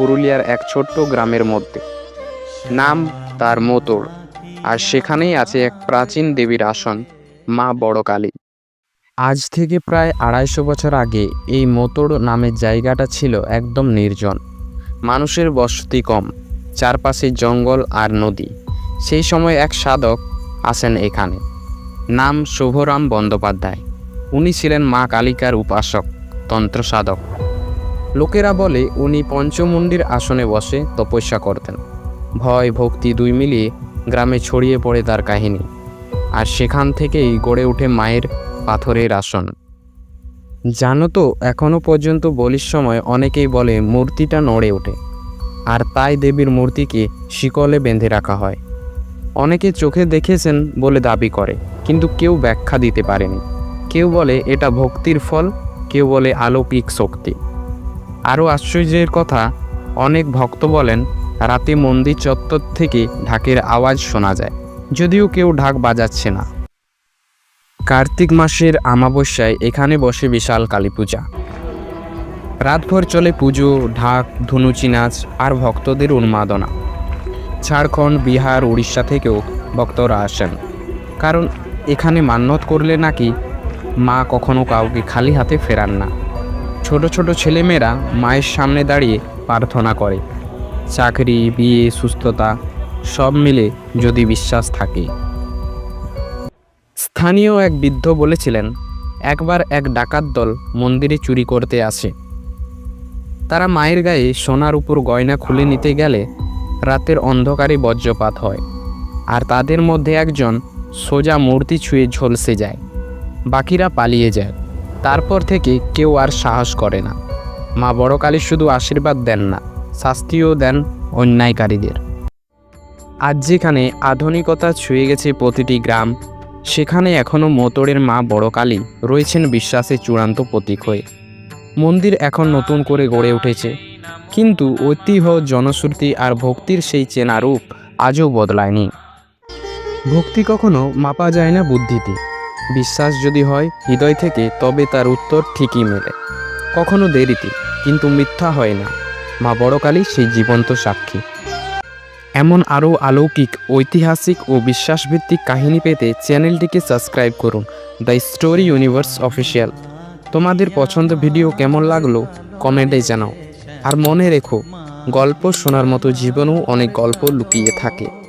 পুরুলিয়ার এক ছোট্ট গ্রামের মধ্যে। নাম তার মোতর, আর সেখানেই আছে এক প্রাচীন দেবীর আসন, মা বড় কালী আজ থেকে প্রায় আড়াইশো বছর আগে এই মোতড় নামের জায়গাটা ছিল একদম নির্জন। মানুষের বসতি কম, চারপাশে জঙ্গল আর নদী। সেই সময় এক সাধক আসেন এখানে। নাম শুভরাম বন্দ্যোপাধ্যায়। উনি ছিলেন মা কালিকার উপাসক তন্ত্র সাধক লোকেরা বলে, উনি পঞ্চমুণ্ডির আসনে বসে তপস্যা করতেন। ভয় ভক্তি দুই মিলিয়ে গ্রামে ছড়িয়ে পড়ে তার কাহিনী। আর সেখান থেকেই গড়ে ওঠে মায়ের পাথরের আসন। জানো তো এখনও পর্যন্ত বলির সময় অনেকেই বলে, মূর্তিটা নড়ে ওঠে। আর তাই দেবীর মূর্তিকে শিকলে বেঁধে রাখা হয়। অনেকে চোখে দেখেছেন বলে দাবি করে, কিন্তু কেউ ব্যাখ্যা দিতে পারেনি। কেউ বলে, এটা ভক্তির ফল, কেউ বলে, আলৌকিক শক্তি। আরও আশ্চর্যের কথা, অনেক ভক্ত বলেন, রাতে মন্দির চত্বর থেকে ঢাকের আওয়াজ শোনা যায়, যদিও কেউ ঢাক বাজাচ্ছে না। কার্তিক মাসের আমাবস্যায় এখানে বসে বিশাল কালী পূজা। রাতভর চলে পুজো, ঢাক, ধুনুচি নাচ আর ভক্তদের উন্মাদনা। ঝাড়খণ্ড, বিহার, উড়িষ্যা থেকেও ভক্তরা আসেন। কারণ এখানে মান্যত করলে নাকি মা কখনো কাউকে খালি হাতে ফেরান না। ছোট ছোট ছেলেমেয়েরা মায়ের সামনে দাঁড়িয়ে প্রার্থনা করে। চাকরি, বিয়ে, সুস্থতা, সব মিলে যদি বিশ্বাস থাকে। স্থানীয় এক বৃদ্ধ বলেছিলেন, একবার এক ডাকাত দল মন্দিরে চুরি করতে আসে। তারা মায়ের গায়ে সোনার উপর গয়না খুলে নিতে গেলে রাতের অন্ধকারে বজ্রপাত হয় আর তাদের মধ্যে একজন সোজা মূর্তি ছুঁয়ে ঝলসে যায়। বাকিরা পালিয়ে যায়। তারপর থেকে কেউ আর সাহস করে না। মা বড় কালী শুধু আশীর্বাদ দেন না, শাস্তিও দেন অন্যায়কারীদের। আজ যেখানে আধুনিকতা ছুঁয়ে গেছে প্রতিটি গ্রাম, সেখানে এখনও মোতরের মা বড় কালী রয়েছেন বিশ্বাসে চূড়ান্ত প্রতীক হয়ে। মন্দির এখন নতুন করে গড়ে উঠেছে, কিন্তু ঐতিহ্য, জনশ্রুতি আর ভক্তির সেই চেনা রূপ আজও বদলায়নি। ভক্তি কখনো মাপা যায় না বুদ্ধিতে। বিশ্বাস যদি হয়, হৃদয় থেকে তবে তার উত্তর ঠিকই মেলে। কখনো দেরিতে, কিন্তু মিথ্যা হয় না। মা বড় কালী সেই জীবন্ত সাক্ষী। এমন আরও আলৌকিক ঐতিহাসিক ও বিশ্বাসভিত্তিক কাহিনী পেতে চ্যানেলটিকে সাবস্ক্রাইব করুন, দ্য স্টোরি ইউনিভার্স অফিসিয়াল। তোমাদের পছন্দ ভিডিও কেমন লাগল, কমেন্টে জানাও। আর মনে রেখো, গল্প শোনার মতো জীবনেও অনেক গল্প লুকিয়ে থাকে।